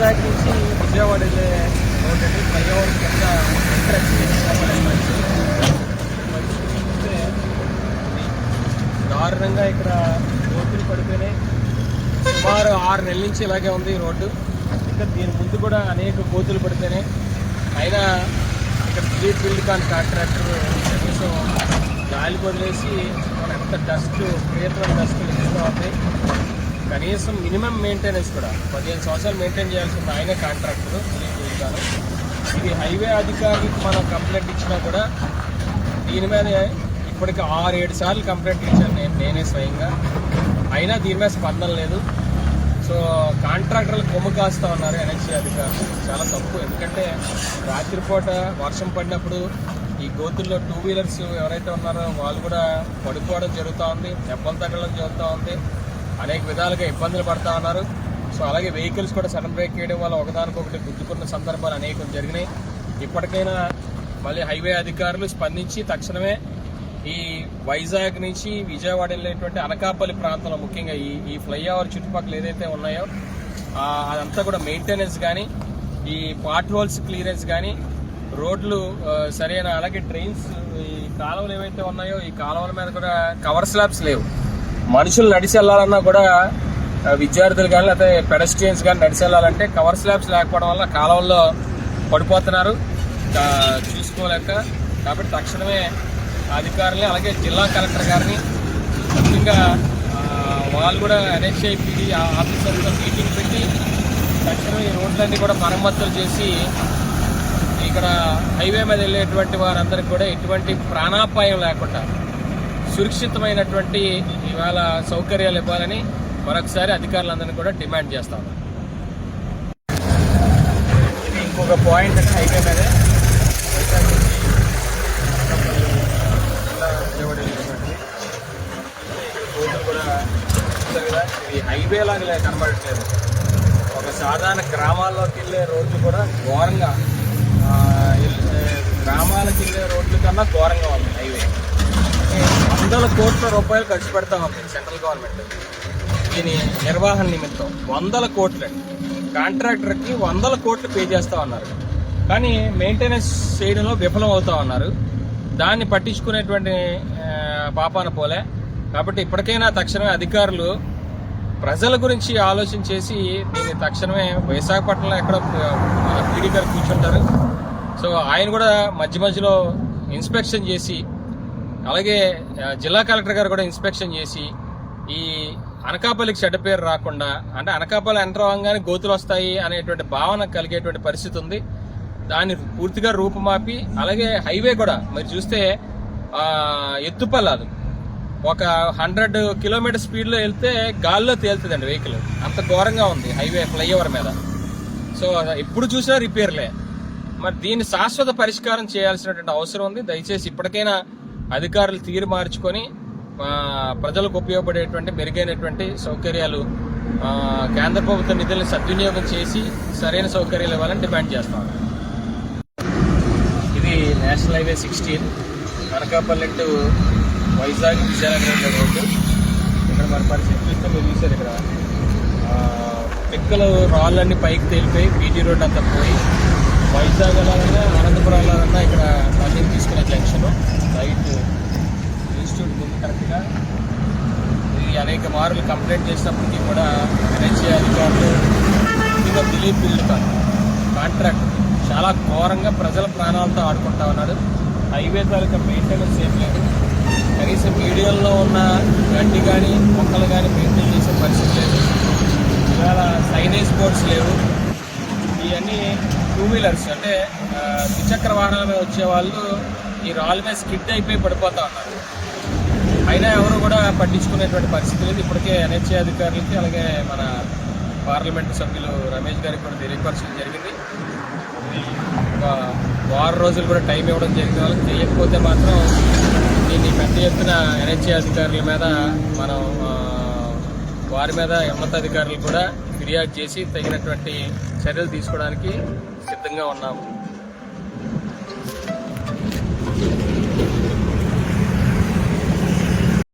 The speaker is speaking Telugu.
వైజాగ్ నుంచి విజయవాడ వెళ్ళే రోడ్ అండి ఫ్లైఓవర్ కింద ఎంట్రన్స్ విజయవాడ చూస్తే దారుణంగా ఇక్కడ రోడ్లు పడిపోయినాయి. సుమారు ఆరు నెలల నుంచి ఇలాగే ఉంది ఈ రోడ్డు. ఇంకా దీని ముందు కూడా అనేక కోతులు పడితేనే అయినా ఇక్కడ స్ట్రీట్ బిల్డ్ కాన్ కాంట్రాక్టర్ కనీసం గాలి వదిలేసి మన ఎంత డస్ట్ ప్రియతమైన డస్ట్ ఇస్తూ ఉంది కనీసం మినిమం మెయింటెనెన్స్ కూడా పదిహేను సంవత్సరాలు మెయింటైన్ చేయాల్సిన ఆయనే కాంట్రాక్టర్ చూస్తాను ఇది హైవే అధికారికి మనం కంప్లైంట్ ఇచ్చినా కూడా దీని మీద ఇప్పటికి ఆరు ఏడు సార్లు కంప్లైంట్ ఇచ్చాను నేను నేనే స్వయంగా. అయినా దీని మీద స్పందన లేదు. సో కాంట్రాక్టర్లు కొమ్ము కాస్తా ఉన్నారు ఎన్హెచ్సి అధికారులు. చాలా తప్పు. ఎందుకంటే రాత్రిపూట వర్షం పడినప్పుడు ఈ గోతుల్లో టూ వీలర్స్ ఎవరైతే ఉన్నారో వాళ్ళు కూడా పడిపోవడం జరుగుతూ ఉంది దెబ్బలు తగ్గడం జరుగుతూ ఉంది. అనేక విధాలుగా ఇబ్బందులు పడతా ఉన్నారు. సో అలాగే వెహికల్స్ కూడా సడన్ బ్రేక్ చేయడం వల్ల ఒకదానికొకటి గుద్దుకున్న సందర్భాలు అనేకం జరిగినాయి. ఇప్పటికైనా మళ్ళీ హైవే అధికారులు స్పందించి తక్షణమే ఈ వైజాగ్ నుంచి విజయవాడ వెళ్ళేటువంటి అనకాపల్లి ప్రాంతంలో ముఖ్యంగా ఈ ఈ ఫ్లైఓవర్ చుట్టుపక్కల ఏదైతే ఉన్నాయో అదంతా కూడా మెయింటెనెన్స్ కానీ ఈ పార్ట్ హోల్స్ క్లియరెన్స్ కానీ రోడ్లు సరైన అలాగే ట్రైన్స్ ఈ కాలువలు ఏవైతే ఉన్నాయో ఈ కాలువల మీద కూడా కవర్ స్లాబ్స్ లేవు. మనుషులు నడిచి వెళ్ళాలన్నా కూడా విద్యార్థులు కానీ లేకపోతే పెడస్ట్రియన్స్ కానీ నడిచి వెళ్ళాలంటే కవర్ స్లాబ్స్ లేకపోవడం వల్ల కాలువల్లో పడిపోతున్నారు. చూసుకోలేక. కాబట్టి తక్షణమే అధికారులు అలాగే జిల్లా కలెక్టర్ గారిని ముఖ్యంగా వాళ్ళు కూడా ఎన్హెచ్ఐపి ఆఫీసర్తో మీటింగ్ పెట్టి తక్షణమే ఈ రోడ్లన్నీ కూడా మరమ్మతులు చేసి ఇక్కడ హైవే మీద వెళ్ళేటువంటి వారందరికీ కూడా ఎటువంటి ప్రాణాపాయం లేకుండా సురక్షితమైనటువంటి ఇవాళ సౌకర్యాలు ఇవ్వాలని మరొకసారి అధికారులందరినీ కూడా డిమాండ్ చేస్తాం. ఇది ఇంకొక పాయింట్ హైవే మీదే రోడ్డు కూడా ఇది హైవే లాగా కనబడట్లేదు. ఒక సాధారణ గ్రామాల్లోకి వెళ్ళే రోడ్లు కూడా ఘోరంగా గ్రామాలకు వెళ్ళే రోడ్ల కన్నా ఘోరంగా ఉంది హైవే. వందల కోట్ల రూపాయలు ఖర్చు పెడతా ఉంది సెంట్రల్ గవర్నమెంట్. దీని నిర్వహణ నిమిత్తం వందల కోట్లు కాంట్రాక్టర్కి వందల కోట్లు పే చేస్తా ఉన్నారు కానీ మెయింటెనెన్స్ చేయడంలో విఫలం అవుతా ఉన్నారు దాన్ని పట్టించుకునేటువంటి పాపాన పోలే. కాబట్టి ఇప్పటికైనా తక్షణమే అధికారులు ప్రజల గురించి ఆలోచన చేసి దీన్ని తక్షణమే విశాఖపట్నంలో ఎక్కడ పీడీ గారు కూర్చుంటారు. సో ఆయన కూడా మధ్య మధ్యలో ఇన్స్పెక్షన్ చేసి అలాగే జిల్లా కలెక్టర్ గారు కూడా ఇన్స్పెక్షన్ చేసి ఈ అనకాపల్లికి చెడ్డ పేరు రాకుండా అంటే అనకాపల్లి ఎంటర్ అవ్వగానే గోతులు వస్తాయి అనేటువంటి భావన కలిగేటువంటి పరిస్థితి ఉంది. దాన్ని పూర్తిగా రూపుమాపి అలాగే హైవే కూడా మరి చూస్తే ఆ, ఎత్తుపల్లాదు ఒక హండ్రెడ్ కిలోమీటర్ స్పీడ్లో వెళ్తే గాల్లో తేలుతుందండి వెహికల్. అంత ఘోరంగా ఉంది హైవే ఫ్లైఓవర్ మీద. సో ఎప్పుడు చూసినా రిపేర్లే. మరి దీన్ని శాశ్వత పరిష్కారం చేయాల్సినటువంటి అవసరం ఉంది. దయచేసి ఇప్పటికైనా అధికారులు తీరు మార్చుకొని ప్రజలకు ఉపయోగపడేటువంటి మెరుగైనటువంటి సౌకర్యాలు కేంద్ర ప్రభుత్వ నిధులను సద్వినియోగం చేసి సరైన సౌకర్యాలు ఇవ్వాలని డిమాండ్ చేస్తాం. ఇది national highway sixteen Anakapalli to Vizag Visakhapatnam road. ఇక్కడ మన పరిస్థితి చూస్తే మీరు చూశారు ఇక్కడ. పిక్కలు రాళ్ళన్నీ పైకి తేలిపోయి బీటీ రోడ్ అంతా పోయి వైజాగ్ వెళ్ళాలన్నా అనంతపురం వెళ్ళాలన్నా ఇక్కడ చేసినప్పటికీ కూడా ఎన్హెచ్ఏ అధికారులు ముఖ్యంగా దిలీప్ బిల్డ్ కాంట్రాక్ట్ చాలా ఘోరంగా ప్రజల ప్రాణాలతో ఆడుకుంటా ఉన్నాడు. హైవే తాలూకా మెయింటెనెన్స్ ఏం లేదు. కనీసం మీడియంలో ఉన్న గడ్డి కానీ మొక్కలు కానీ మెయింటైన్ చేసే పరిస్థితి లేదు. ఇవాళ సైనేజ్ బోర్డ్స్ లేవు. ఇవన్నీ టూ వీలర్స్ అంటే ద్విచక్ర వాహనాల మీద వచ్చే వాళ్ళు ఈ రాళ్ళ మీద స్కిడ్ అయిపోయి పడిపోతా ఉన్నారు. అయినా ఎవరు కూడా పట్టించుకునేటువంటి పరిస్థితి లేదు. ఇప్పటికే ఎన్హెచ్ఏ అధికారులకి అలాగే మన పార్లమెంటు సభ్యులు రమేష్ గారికి కూడా తెలియపరచడం జరిగింది. ఒక వారం రోజులు కూడా టైం ఇవ్వడం జరిగింది. వాళ్ళకి తెలియకపోతే మాత్రం దీన్ని పెద్ద ఎత్తున ఎన్హెచ్ఏ అధికారుల మీద మనం వారి మీద ఉన్నతాధికారులు కూడా ఫిర్యాదు చేసి తగినటువంటి చర్యలు తీసుకోవడానికి సిద్ధంగా ఉన్నాము.